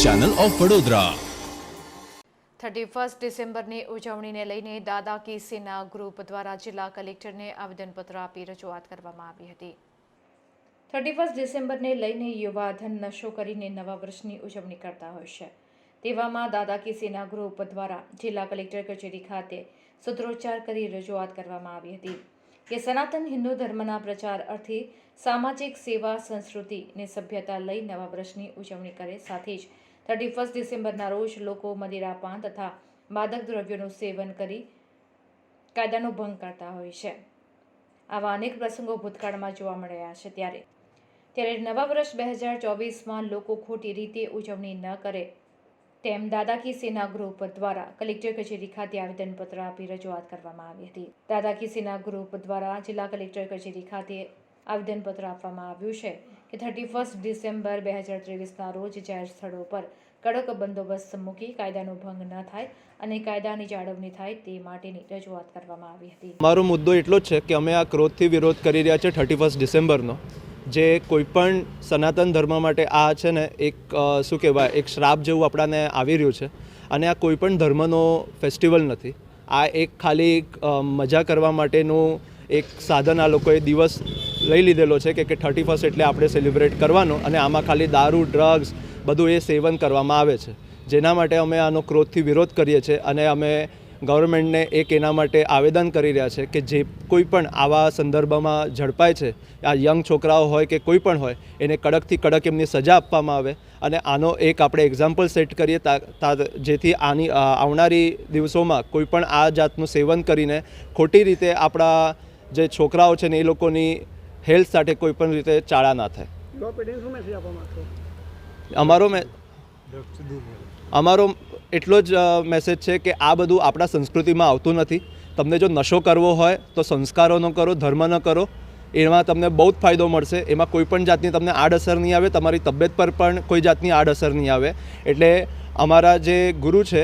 Channel of Vadodara. Thirty first ડિસેમ્બરની ઉજવણીને લઈને દાદા કેસીના ગ્રુપ દ્વારા જિલ્લા કલેક્ટરને આવેદનપત્ર આપી રજૂઆત કરવામાં આવી હતી. થર્ટી ફર્સ્ટ ડિસેમ્બરને લઈને યુવાધન નશો કરીને નવા વર્ષની ઉજવણી કરતા હોય છે. તેવામાં દાદા કેસીના ગ્રુપ દ્વારા જિલ્લા કલેક્ટર કચેરી ખાતે સૂત્રોચ્ચાર કરી રજૂઆત કરવામાં આવી હતી. કે સનાતન હિન્દુ ધર્મના પ્રચાર અર્થે સામાજિક સેવા, સંસ્કૃતિ ને સભ્યતા લઈ નવા વર્ષની ઉજવણી કરે સાથે જ. થર્ટી ફર્સ્ટ ડિસેમ્બરના રોજ લોકો મદિરા પાન તથા માદક દ્રવ્યોનું સેવન કરી કાયદાનો ભંગ કરતા હોય છે. આવા અનેક પ્રસંગો ભૂતકાળમાં જોવા મળ્યા છે ત્યારે. ત્યારે નવા વર્ષ બે હજાર ચોવીસમાં લોકો ખોટી રીતે ઉજવણી ન કરે તેમ દાદા કી સેના ગ્રુપ દ્વારા કલેક્ટર કચેરી ખાતે આવેદનપત્ર આપી રજૂઆત કરવામાં આવી હતી. દાદા કી સેના ગ્રુપ દ્વારા જિલ્લા કલેક્ટર કચેરી ખાતે આવેદનપત્ર આપવામાં આવ્યું છે કે થર્ટી ફર્સ્ટ ડિસેમ્બર બે હજાર ત્રેવીસના રોજ જાહેર સ્થળો પર કડક બંદોબસ્ત મૂકી કાયદાનો ભંગ ન થાય અને કાયદાની જાળવણી થાય તે માટેની રજૂઆત કરવામાં આવી હતી. મારો મુદ્દો એટલો જ છે કે અમે આ ક્રોધથી વિરોધ કરી રહ્યા છે થર્ટી ફર્સ્ટ ડિસેમ્બરનો. જે કોઈપણ સનાતન ધર્મ માટે આ છે ને એક શું કહેવાય, એક શ્રાપ જેવું આપણાને આવી રહ્યું છે. અને આ કોઈપણ ધર્મનો ફેસ્ટિવલ નથી. આ એક ખાલી મજા કરવા માટેનું એક સાધન આ લોકોએ દિવસ લઈ લીધેલો છે કે થર્ટી ફર્સ્ટ એટલે આપણે સેલિબ્રેટ કરવાનો અને આમાં ખાલી દારૂ ડ્રગ્સ બધું એ સેવન કરવામાં આવે છે. જેના માટે અમે આનો ક્રોધથી વિરોધ કરીએ છીએ અને અમે ગવર્મેન્ટને એક એના માટે આવેદન કરી રહ્યા છે કે જે કોઈ પણ આવા સંદર્ભમાં ઝડપાય છે આ યંગ છોકરાઓ હોય કે કોઈ પણ હોય એને કડકથી કડક એમની સજા આપવામાં આવે. અને આનો એક આપણે એક્ઝામ્પલ સેટ કરીએ જેથી આની આવનારી દિવસોમાં કોઈ પણ આ જાતનું સેવન કરીને ખોટી રીતે આપણા જે છોકરાઓ છે ને એ લોકોની હેલ્થ સાથે કોઈ પણ રીતે ચાળા ના થાય. અમારો મેં અમારો એટલો જ મેસેજ છે કે આ બધું આપણા સંસ્કૃતિમાં આવતું નથી. તમને જો નશો કરવો હોય, તો સંસ્કારોનો કરો, ધર્મ ન કરો. એમાં તમને બહુ જ ફાયદો મળશે. એમાં કોઈ પણ જાતની તમને આડઅસર નહીં આવે, તમારી તબિયત પર પણ કોઈ જાતની આડઅસર નહીં આવે. એટલે અમારા જે ગુરુ છે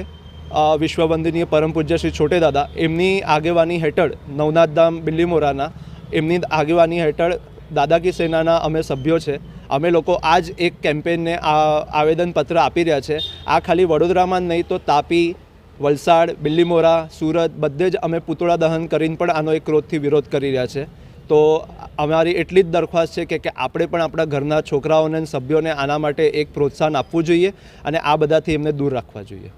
વિશ્વવંદનીય પરમ પૂજ્ય શ્રી છોટે દાદા, એમની આગેવાની હેઠળ નવનાથ ધામ બિલ્લીમોરાના, એમની આગેવાની હેઠળ દાદા કી સેનાના અમે સભ્યો છે. અમે લોકો આ જ એક કેમ્પેનને આવેદનપત્ર આપી રહ્યા છે. આ ખાલી વડોદરામાં નહીં તો તાપી, વલસાડ, બિલ્લીમોરા, સુરત બધે જ અમે પૂતળા દહન કરીને પણ આનો એક ક્રોધથી વિરોધ કરી રહ્યા છે. તો અમારી એટલી જ દરખાસ્ત છે કે કે આપણે પણ આપણા ઘરના છોકરાઓને સભ્યોને આના માટે એક પ્રોત્સાહન આપવું જોઈએ અને આ બધાથી એમને દૂર રાખવા જોઈએ.